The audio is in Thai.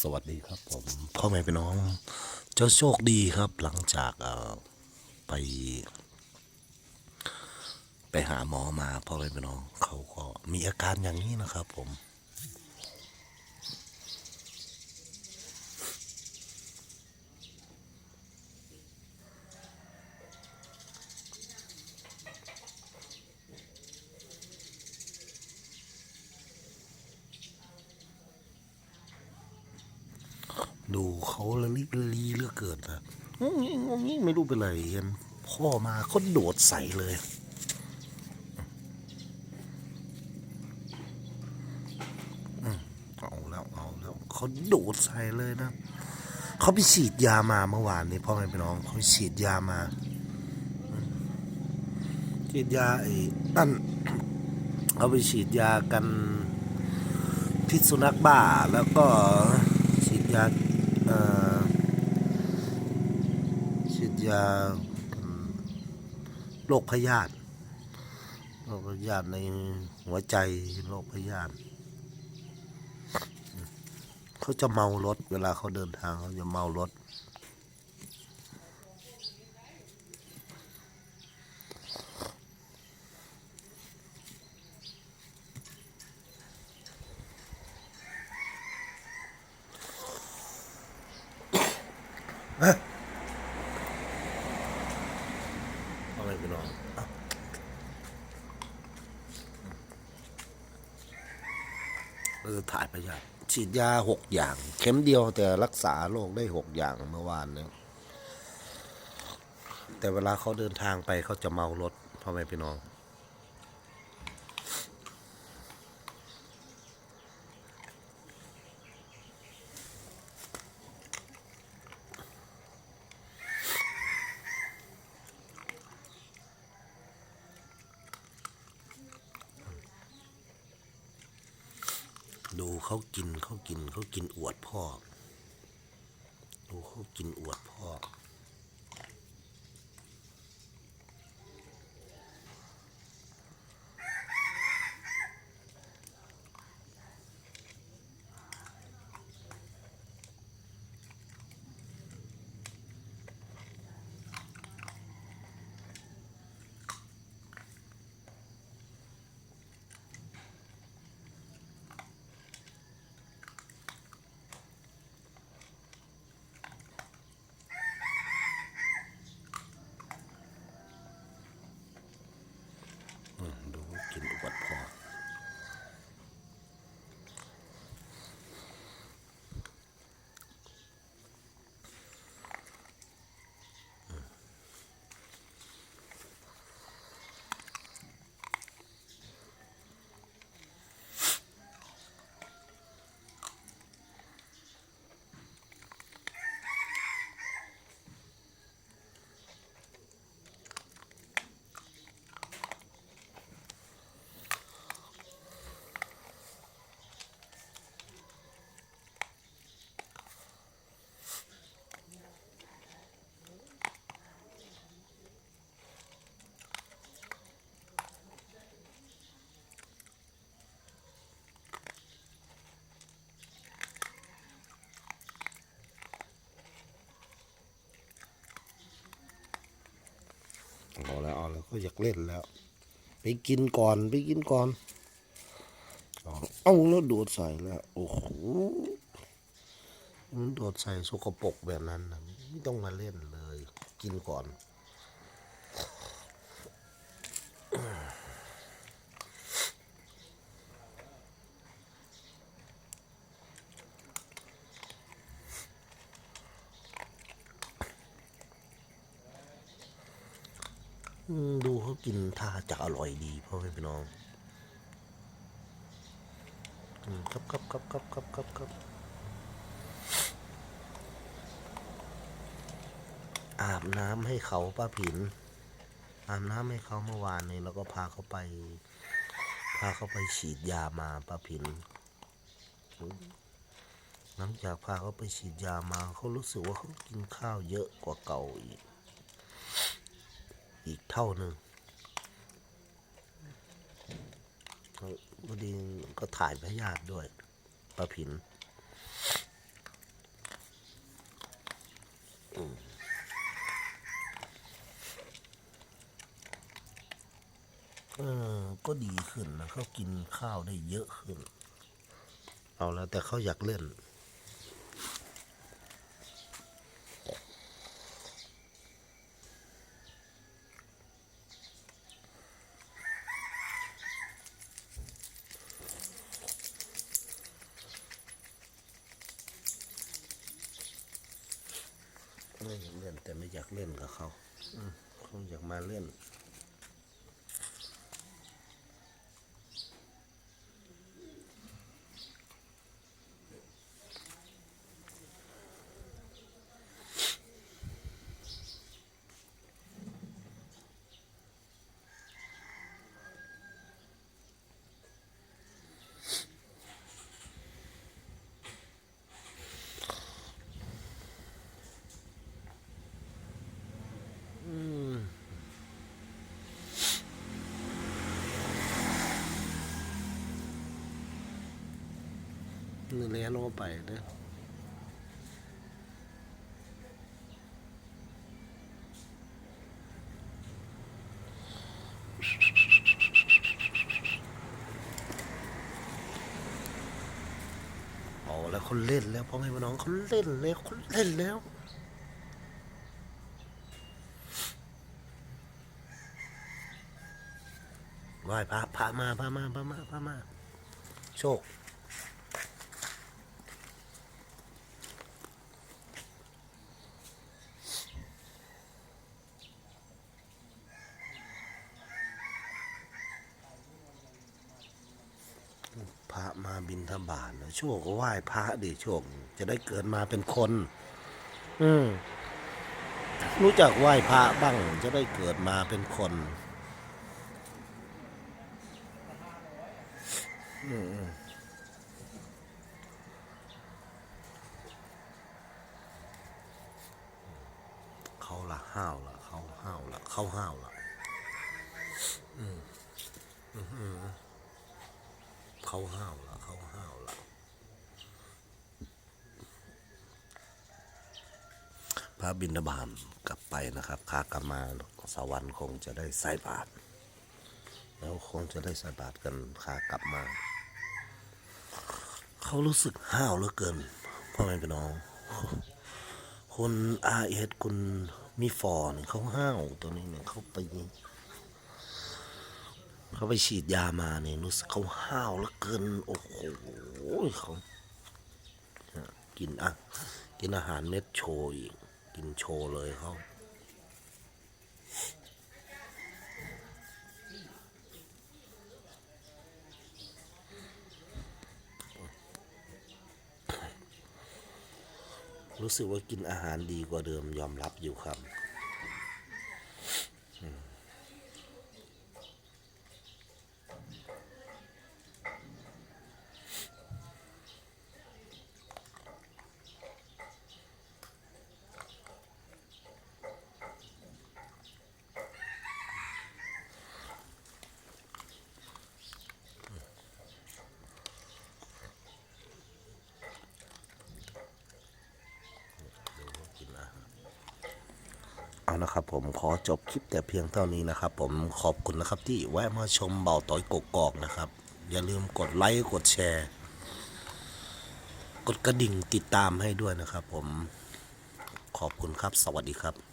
สวัสดีครับผมพ่อแม่พี่น้อง เจ้าโชคดีครับหลังจากไป ไปหาหมอมาพ่อแม่พี่น้อง เขาก็มีอาการอย่างนี้นะครับผม ดู เขาละลิกละลีเหลือกเกินนะงงงี้งงงี้ไม่รู้เป็นไรเห็นพ่อมาเขาโดดใส่เลยเอาแล้วเอาแล้วเขาโดดใส่เลยนะเขาไปฉีดยามาเมื่อวานนี้พ่อแม่พี่น้องเขาฉีดยามาฉีดยาไอ้นั่นเขาไปฉีดยากันพิษสุนัขบ้าแล้วก็ฉีดยาเอ่อฉีด ยาโรคพยาธิโรคพยาธิในหัวใจโรคพยาธิเขาจะเมารถเวลาเขาเดินทางเขาจะเมารถ เอาไปพี่น้องอะ เราจะถ่ายพยาธิฉีดยาหกอย่าง เข็มเดียวแต่รักษาโรคได้หกอย่างเมื่อวานเนี่ยแต่เวลาเขาเดินทางไปเขาจะเมารถพ่อแม่พี่น้อง ดู เขากินเขากินเขากินอวดพ่อดูเขากินอวดพ่อ อาแล้วก็อยากเล่นแล้ว ไปกินก่อนไปกินก่อนเอาเอาแล้วโดดใส่แล้ว โอ้โหมันโดดใส่สกปรกแบบนั้นนะไม่ต้องมาเล่นเลย กินก่อน ดูเขากินท่าจะอร่อยดีพ่อแม่พี่น้องครับครับครับครับครับครับครับอาบน้ำให้เขาป้าผิน อาบน้ำให้เขาเมื่อวานนี้แล้วก็พาเขาไป พาเขาไปฉีดยามาป้าผิน หลังจากพาเขาไปฉีดยามาเขารู้สึกว่าเขากินข้าวเยอะกว่าเก่าอีก เท่าหนึ่งวันนี้ก็ถ่ายพยาธิด้วยปลาผินเออก็ดีขึ้นนะเขากินข้าวได้เยอะขึ้น เอาแล้วแต่เขาอยากเล่น แต่ไม่อยากเล่นกับเขาเขาอยากมาเล่น นี่เลี้ยลงไปเด้อเอาแล้วเขาเล่นแล้วพ่อแม่พี่น้องเขาเล่นแล้วเขาเล่นแล้วไหว้พระพระมาพระมาพระมาพระมาโชค พ ระมาบินทบาทนะโชคก็ไหว้พระดิโชค จะได้เกิดมาเป็นคน อืมรู้จักไหว้พระบ้างจะได้เกิดมาเป็นคนอืมเขาละห้าวละเขาห้าวละเขาห้าวละอืมอืมอืม เขาห้าวละเขาห้าวละพระบินบานกลับไปนะครับขากลับมาสวรรค์คงจะได้ใส่บาตรแล้วคงจะได้ใส่บาตรกันขากลับมา เขารู้สึกห้าวเหลือเกินพ่อแม่พี่น้องคนอาเอสคุณมีฟอร์เนี่ยเขาห้าวตัวนี้เนี่ยเขาไป เขาไปฉีดยามาเนี่ยรู้สึกเขาห้าวเหลือเกิน โอ้โหเขากินอะ กินอาหารเม็ดโชว์อีก กินโชว์เลยเขารู้สึกว่ากินอาหารดีกว่าเดิมยอมรับอยู่ครับ เอานะครับผมขอจบคลิปแต่เพียงเท่านี้นะครับ ผมขอบคุณนะครับที่แวะมาชมเบาต่อยกกอกนะครับ อย่าลืมกดไลค์กดแชร์ กดกระดิ่งติดตามให้ด้วยนะครับ ผมขอบคุณครับ สวัสดีครับ